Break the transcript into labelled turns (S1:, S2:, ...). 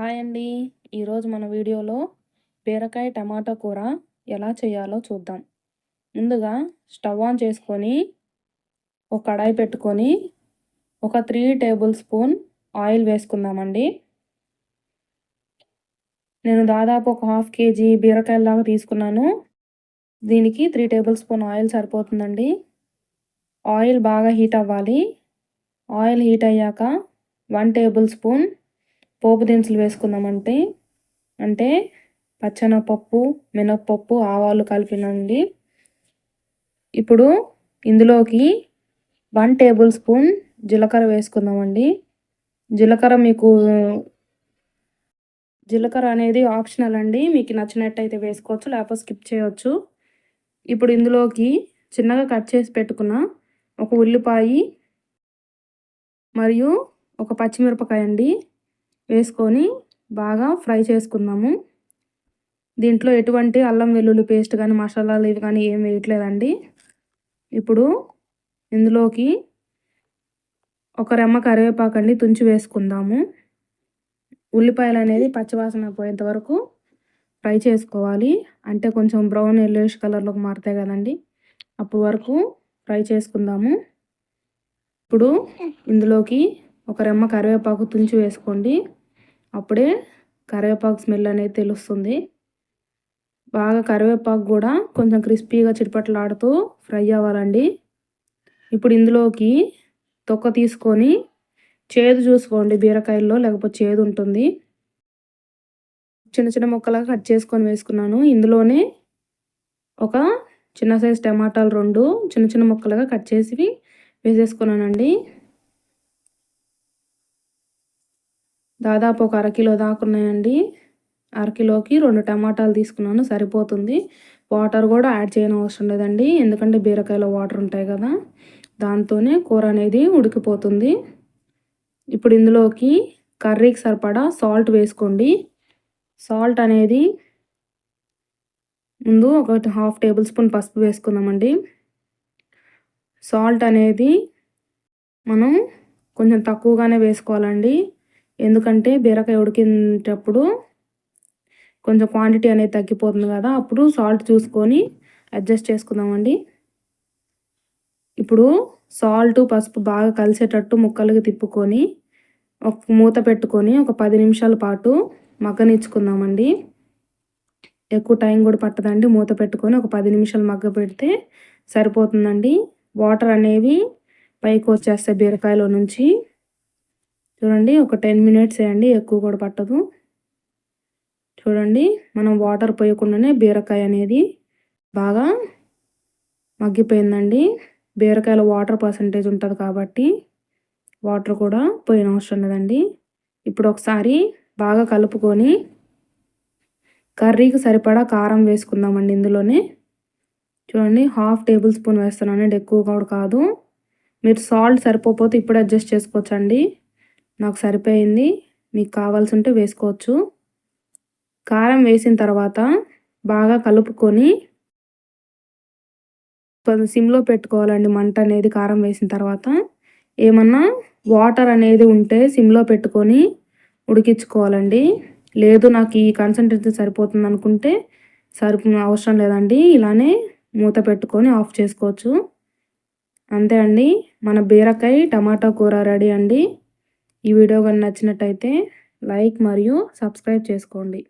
S1: Hi అండి. ఈరోజు మన వీడియోలో బీరకాయ టమాటా కూర ఎలా చేయాలో చూద్దాం. ముందుగా స్టవ్ ఆన్ చేసుకొని ఒక కడాయి పెట్టుకొని ఒక త్రీ టేబుల్ స్పూన్ ఆయిల్ వేసుకుందామండి. నేను దాదాపు ఒక హాఫ్ కేజీ బీరకాయలాగా తీసుకున్నాను. దీనికి త్రీ టేబుల్ స్పూన్ ఆయిల్ సరిపోతుందండి. ఆయిల్ బాగా హీట్ అవ్వాలి. ఆయిల్ హీట్ అయ్యాక వన్ టేబుల్ స్పూన్ పోపు దినుసులు వేసుకుందామంటే అంటే పచ్చనపప్పు మినప్పప్పు ఆవాలు కలిపినండి. ఇప్పుడు ఇందులోకి వన్ టేబుల్ స్పూన్ జీలకర్ర వేసుకుందామండి. జీలకర్ర మీకు జీలకర్ర అనేది ఆప్షనల్ అండి. మీకు నచ్చినట్టయితే వేసుకోవచ్చు లేకపోతే స్కిప్ చేయవచ్చు ఇప్పుడు ఇందులోకి చిన్నగా కట్ చేసి పెట్టుకున్న ఒక ఉల్లిపాయ మరియు ఒక పచ్చిమిరపకాయ అండి వేసుకొని బాగా ఫ్రై చేసుకుందాము. దీంట్లో ఎటువంటి అల్లం వెల్లుల్లి పేస్ట్ కానీ మసాలాలు ఇవి కానీ ఏం వేయట్లేదండి. ఇప్పుడు ఇందులోకి ఒక రెమ్మ కరివేపాకు అండి తుంచి వేసుకుందాము. ఉల్లిపాయలు అనేది పచ్చివాసన పోయేంత వరకు ఫ్రై చేసుకోవాలి. అంటే కొంచెం బ్రౌన్ ఎల్లోష్ కలర్లోకి మారుతాయి కదండి. అప్పుడు వరకు ఫ్రై చేసుకుందాము. ఇప్పుడు ఇందులోకి ఒక రెమ్మ కరివేపాకు తుంచి వేసుకోండి. అప్పుడే కరివేపాకు స్మెల్ అనేది తెలుస్తుంది. బాగా కరివేపాకు కూడా కొంచెం క్రిస్పీగా చిటపట్లాడుతూ ఫ్రై అవ్వాలండి. ఇప్పుడు ఇందులోకి తొక్క తీసుకొని చేదు చూసుకోండి బీరకాయల్లో లేకపోతే చేదు ఉంటుంది. చిన్న చిన్న ముక్కలుగా కట్ చేసుకొని వేసుకున్నాను. ఇందులోనే ఒక చిన్న సైజ్ టమాటాలు రెండు చిన్న చిన్న ముక్కలుగా కట్ చేసి వేసేసుకున్నానండి. దాదాపు ఒక అరకిలో దాకా ఉన్నాయండి. అరకిలోకి రెండు టమాటాలు తీసుకున్నాను సరిపోతుంది. వాటర్ కూడా యాడ్ చేయని అవసరం లేదండి. ఎందుకంటే బీరకాయలో వాటర్ ఉంటాయి కదా దాంతోనే కూర అనేది ఉడికిపోతుంది. ఇప్పుడు ఇందులోకి కర్రీకి సరిపడా సాల్ట్ వేసుకోండి. సాల్ట్ అనేది ముందు ఒక హాఫ్ టేబుల్ స్పూన్ పసుపు వేసుకుందామండి. సాల్ట్ అనేది మనం కొంచెం తక్కువగానే వేసుకోవాలండి. ఎందుకంటే బీరకాయ ఉడికినప్పుడు కొంచెం క్వాంటిటీ అనేది తగ్గిపోతుంది కదా అప్పుడు సాల్ట్ చూసుకొని అడ్జస్ట్ చేసుకుందామండి. ఇప్పుడు సాల్ట్ పసుపు బాగా కలిసేటట్టు ముక్కలకి తిప్పుకొని ఒక మూత పెట్టుకొని ఒక పది నిమిషాల పాటు మగ్గనిచ్చుకుందామండి. ఎక్కువ టైం కూడా పట్టదండి మూత పెట్టుకొని ఒక పది నిమిషాలు మగ్గ పెడితే సరిపోతుందండి. వాటర్ అనేవి పైకి వచ్చేస్తాయి బీరకాయలో నుంచి. చూడండి ఒక టెన్ మినిట్స్ వేయండి ఎక్కువ కూడా పట్టదు. చూడండి మనం వాటర్ పోయకుండానే బీరకాయ అనేది బాగా మగ్గిపోయిందండి. బీరకాయలో వాటర్ పర్సంటేజ్ ఉంటుంది కాబట్టి వాటర్ కూడా పోయిన అవసరం లేదండి. ఇప్పుడు ఒకసారి బాగా కలుపుకొని కర్రీకి సరిపడా కారం వేసుకుందామండి ఇందులోనే. చూడండి హాఫ్ టేబుల్ స్పూన్ వేస్తున్నానండి ఎక్కువ కూడా కాదు. మీరు సాల్ట్ సరిపోతే ఇప్పుడు అడ్జస్ట్ చేసుకోవచ్చండి. నాకు సరిపోయింది. మీకు కావాల్సి ఉంటే వేసుకోవచ్చు. కారం వేసిన తర్వాత బాగా కలుపుకొని సిమ్లో పెట్టుకోవాలండి మంట అనేది కారం వేసిన తర్వాత. ఏమన్నా వాటర్ అనేది ఉంటే సిమ్లో పెట్టుకొని ఉడికించుకోవాలండి. లేదు నాకు ఈ కన్సంట్రేషన్ సరిపోతుంది అనుకుంటే సరిపో అవసరం లేదండి. ఇలానే మూత పెట్టుకొని ఆఫ్ చేసుకోవచ్చు. అంతే అండి. మన బీరకాయ టమాటా కూర రెడీ అండి. ఈ వీడియో కానీ నచ్చినట్టయితే లైక్ మరియు సబ్స్క్రైబ్ చేసుకోండి.